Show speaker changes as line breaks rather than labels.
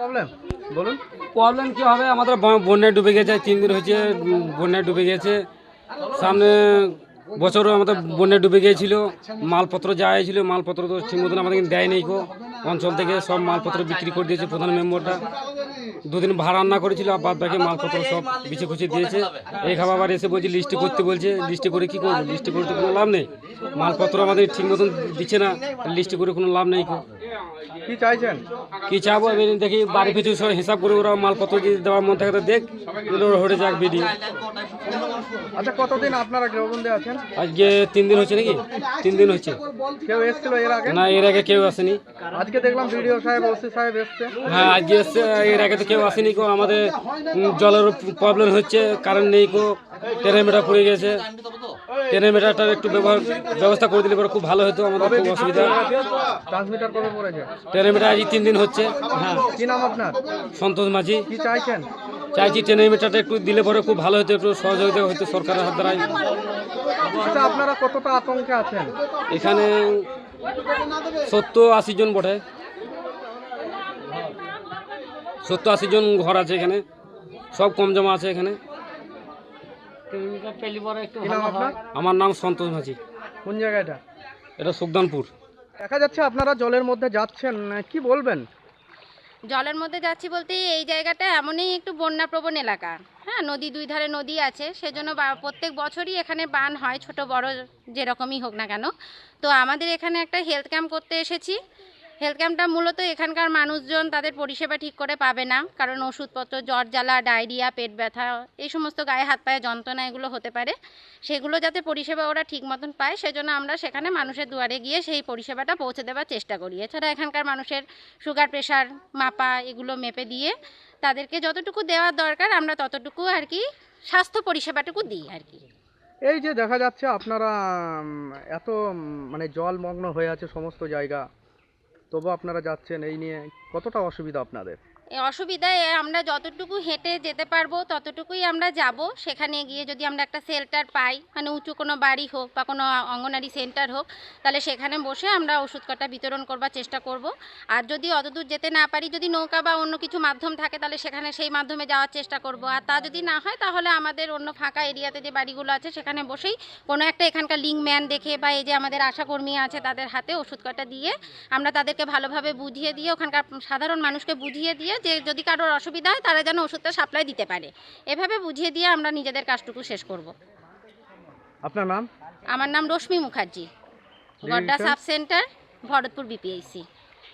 Problem বলুন।
Problem কি হবে? আমাদের বন্যায় ডুবে গেছে, তিন দিন হয়েছে বন্যায় ডুবে গেছে। সামনে বছরও আমাদের বন্যায় ডুবে গিয়েছিল, মালপত্র যা হয়েছিল, মালপত্র তো ঠিক মতন আমাদের দেয় নেই কো অঞ্চল থেকে সব মালপত্র বিক্রি করে দিয়েছে প্রধান মেম্বারটা। দুদিন ভাড়া রান্না করেছিল, আর বাদ বাকি মালপত্র সব বিছে খুঁচে দিয়েছে। এই খাবার আবার এসে বলছে, লিস্টে করতে বলছে, লিস্টে করে কি করব? লিস্টে করতে কোনো লাভ নেই। মালপত্র আমাদের ঠিক মতন দিচ্ছে না, লিস্টে করে কোনো লাভ নেই কো
কি চাইছেন?
কি চাবো আমি দেখি বাড়ি পিছু সব হিসাব করে ওরা মালপত্র যদি দেওয়ার মন থাকে তো দেখ হয়ে যাক ভিডিও
আচ্ছা কতদিন আপনারা গৃহবন্দী আছেন?
আজকে তিন দিন হচ্ছে নাকি? তিন দিন হচ্ছে
কেউ এসেছিল এর আগে?
না এর আগে কেউ আসেনি।
আজকে দেখলাম ভিডিও সাহেব ওসি সাহেব এসছে।
হ্যাঁ আজকে এসছে এর আগে তো কেউ আসেনি কো আমাদের জলের প্রবলেম হচ্ছে কারেন্ট নেই কো ট্রেনের মেটা পড়ে গেছে। ট্রেনের মেটাটার একটু ব্যবহার ব্যবস্থা করে দিলে পরে খুব ভালো হতো আমাদের খুব অসুবিধা।
ট্রান্সমিটার কবে পড়েছে?
ট্রেনের মেটা আজ তিন দিন হচ্ছে। হ্যাঁ।
কি নাম আপনার?
সন্তোষ মাঝি।
কি চাইছেন?
চাইছি ট্রেনের মেটাটা একটু দিলে পরে খুব ভালো হতো একটু সহযোগিতা হতো সরকারের হাত দ্বারাই।
আচ্ছা আপনারা কতটা আতঙ্কে আছেন?
এখানে সত্তর আশি জন বটে। সত্তর আশি জন ঘর আছে এখানে। সব কম জমা আছে এখানে। আমার নাম সন্তোষ মাঝি।
কোন জায়গাটা?
এটা সুলতানপুর
দেখা যাচ্ছে আপনারা জলের মধ্যে যাচ্ছেন কি বলবেন?
জলের মধ্যে যাচ্ছি বলতে এই জায়গাটা এমনই একটু বন্যাপ্রবণ এলাকা। হ্যাঁ নদী দুই ধারে নদী আছে সেজন্য বা- প্রত্যেক বছরই এখানে বান হয় ছোট বড় যেরকমই হোক না কেন। তো আমাদের এখানে একটা হেলথ ক্যাম্প করতে এসেছি। হেলথ ক্যাম্পটা মূলত এখানকার মানুষজন তাদের পরিষেবা ঠিক করে পাবে না। কারণ ওষুধপত্র, জ্বর, জ্বালা, ডায়রিয়া, পেট ব্যথা, এই সমস্ত গায়ে হাত পায়ে যন্ত্রণা এগুলো হতে পারে। সেগুলো যাতে পরিষেবা ওরা ঠিক মতন পায়, সেজন্য আমরা সেখানে মানুষের দুয়ারে গিয়ে সেই পরিষেবাটা পৌঁছে দেওয়ার চেষ্টা করি। এছাড়া এখানকার মানুষের সুগার প্রেশার মাপা এগুলো মেপে দিয়ে তাদেরকে যতটুকু দেওয়ার দরকার, আমরা ততটুকু আর কি স্বাস্থ্য পরিষেবাটুকু দিই আর কি।
এই যে দেখা যাচ্ছে আপনারা এত মানে জলমগ্ন হয়ে আছে সমস্ত জায়গা। তবু আপনারা যাচ্ছেন এই নিয়ে কতটা অসুবিধা আপনাদের?
অসুবিধায় আমরা যতটুকু হেঁটে যেতে পারব, ততটুকুই আমরা যাব। সেখানে গিয়ে যদি আমরা একটা শেল্টার পাই মানে উঁচু কোনো বাড়ি হোক বা কোনো অঙ্গনারী সেন্টার হোক, তাহলে সেখানে বসে আমরা ওষুধ কটা বিতরণ করবার চেষ্টা করব। আর যদি অতদূর যেতে না পারি, যদি নৌকা বা অন্য কিছু মাধ্যম থাকে, তাহলে সেখানে সেই মাধ্যমে যাওয়ার চেষ্টা করব। আর তা যদি না হয়, তাহলে আমাদের অন্য ফাঁকা এরিয়াতে যে বাড়িগুলো আছে, সেখানে বসেই কোনো একটা এখানকার লিঙ্ক ম্যান দেখে বা এই যে আমাদের আশাকর্মী আছে, তাদের হাতে ওষুধ কটা দিয়ে আমরা তাদেরকে ভালোভাবে বুঝিয়ে দিয়ে, ওখানকার সাধারণ মানুষকে বুঝিয়ে দিয়ে যে যদি কারোর অসুবিধা হয় তারা যেন ওষুধটা সাপ্লাই দিতে পারে। এভাবে বুঝিয়ে দিয়ে আমরা নিজেদের কাজটুকু শেষ করব।
আপনার নাম?
আমার নাম Rashmi Mukherjee. Godda sub centre Bharatpur BPHC